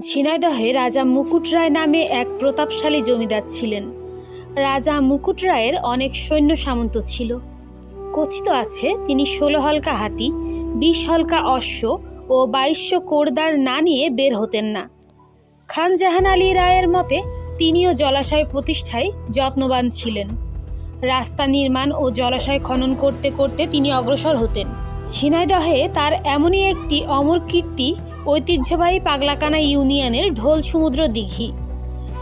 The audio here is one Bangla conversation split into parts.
ঝিনাইদহে রাজা মুকুট রায় নামে এক প্রতাপশালী জমিদার ছিলেন। রাজা মুকুট রায়ের অনেক সৈন্য সামন্ত ছিল। কথিত আছে, তিনি ষোলো হলকা হাতি, বিশ হলকা অশ্ব ও বাইশশো কোরদার না নিয়ে বের হতেন না। খান জাহান আলী রায়ের মতে, তিনিও জলাশয় প্রতিষ্ঠায় যত্নবান ছিলেন। রাস্তা নির্মাণ ও জলাশয় খনন করতে করতে তিনি অগ্রসর হতেন। ঝিনাইদহে তার এমনই একটি অমর কীর্তি ঐতিহ্যবাহী পাগলাকানা ইউনিয়নের ঢোল সমুদ্র দিঘি।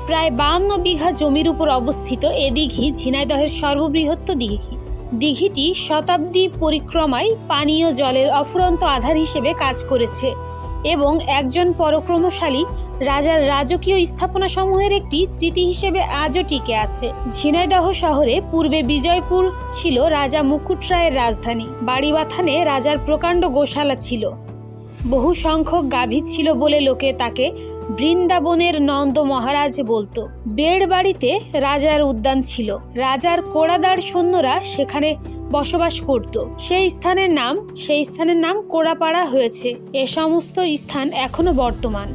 প্রায় বাহান্ন বিঘা জমির উপর অবস্থিত এ দিঘি ঝিনাইদহের সর্ববৃহত্ত দিঘি। দিঘিটি শতাব্দী পরিক্রমায় পানীয় জলের অফুরন্ত আধার হিসেবে কাজ করেছে। এবং একজন পরক্রমশালী রাজার রাজকীয় স্থাপনাসমূহের একটি স্মৃতি হিসেবে আজও টিকে আছে। ঝিনাইদহ শহরে পূর্বে বিজয়পুর ছিল রাজা মুকুট রায়ের রাজধানী। বাড়িবাথানে রাজার প্রকাণ্ড গোশালা ছিল। বহু সংখ্যক গাভী ছিল বলে লোকে তাকে বৃন্দাবনের নন্দ মহারাজ বলতো। বেড় বাড়িতে রাজার উদ্যান ছিল। রাজার কোড়াদার সৈন্যরা সেখানে বসবাস করত। সেই স্থানের নাম, সেই স্থানের নাম কোড়াপাড়া হয়েছে। এ সমস্ত স্থান এখনও বর্তমান।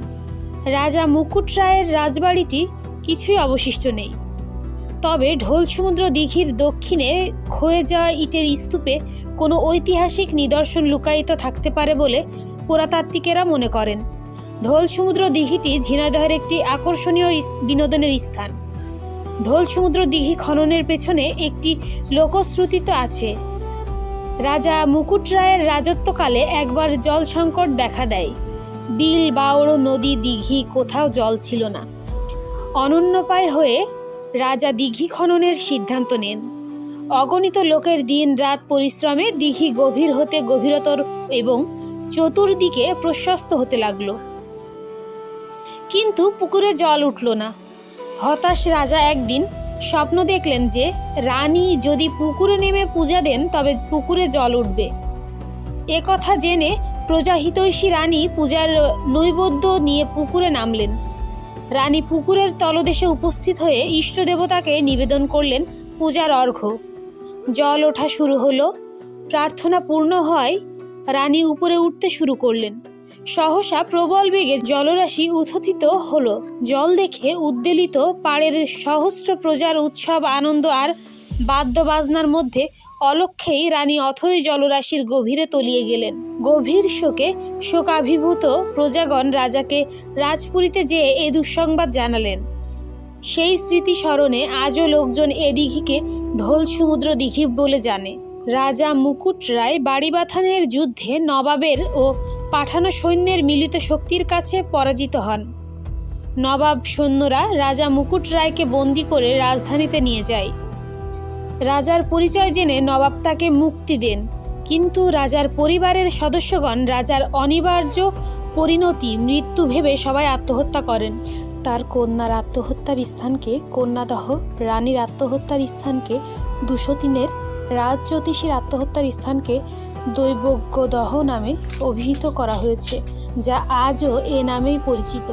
রাজা মুকুট রায়ের রাজবাড়িটি কিছুই অবশিষ্ট নেই। তবে ঢোল সমুদ্র দিঘির দক্ষিণে ক্ষয়ে যাওয়া ইটের স্তূপে কোনো ঐতিহাসিক নিদর্শন লুকায়িত থাকতে পারে বলে পুরাতাত্ত্বিকেরা মনে করেন। ঢোল সমুদ্র দিঘিটি ঝিনাইদহের একটি আকর্ষণীয় বিনোদনের স্থান। ঢোল সমুদ্র দিঘি খননের পেছনে একটি লোকশ্রুতি তো আছে। রাজা মুকুট রায়ের রাজত্বকালে একবার জল সংকট দেখা দেয়। বিল বাওড় নদী, দিঘি, কোথাও জল ছিল না। অনন্যপায় হয়ে রাজা দিঘি খননের সিদ্ধান্ত নেন। অগণিত লোকের দিন রাত পরিশ্রমে দিঘি গভীর হতে গভীরতর এবং চতুর্দিকে প্রশস্ত হতে লাগল। কিন্তু পুকুরে জল উঠল না। হতাশ রাজা একদিন স্বপ্ন দেখলেন যে রানী যদি পুকুরে নেমে পূজা দেন, তবে পুকুরে জল উঠবে। এ কথা জেনে প্রজাহিতৈষী রানী পূজার নৈবদ্য নিয়ে পুকুরে নামলেন। রানী পুকুরের তলদেশে উপস্থিত হয়ে ইষ্ট দেবতাকে নিবেদন করলেন পূজার অর্ঘ্য। জল ওঠা শুরু হলো, প্রার্থনা পূর্ণ হয় রানী উপরে উঠতে শুরু করলেন। সহসা প্রবল বেগে জলরাশি উত্থিত হল। জল দেখে উদ্বেলিত পাড়ের সহস্র প্রজার উৎসব, আনন্দ আর বাদ্যবাজনার মধ্যে অলক্ষেই রানী অথই জলরাশির গভীরে তলিয়ে গেলেন। গভীর শোকে শোকাভিভূত প্রজাগণ রাজাকে রাজপুরীতে যেয়ে এ দুঃসংবাদ জানালেন। সেই স্মৃতি স্মরণে আজও লোকজন এ দিঘিকে ঢোল, সমুদ্র দিঘি বলে জানে। রাজা মুকুট রায় বাড়িবাথানের যুদ্ধে নবাবের ও পাঠানো সৈন্যের মিলিত শক্তির কাছে পরাজিত হন। নবাব সৈন্যরা রাজা মুকুট রায়কে বন্দি করে রাজধানীতে নিয়ে যায়। রাজার পরিচয় জেনে নবাব তাকে মুক্তি দেন, কিন্তু রাজার পরিবারের সদস্যগণ রাজার অনিবার্য পরিণতি, মৃত্যু ভেবে সবাই আত্মহত্যা করেন। তার কন্যার আত্মহত্যার স্থানকে কন্যাদহ, রানীর আত্মহত্যার স্থানকে দুশো তিনের রাজ জ্যোতিষীর আত্মহত্যার স্থানকে দৈবজ্ঞদহ নামে অভিহিত করা হয়েছে যা আজও এ নামেই পরিচিত।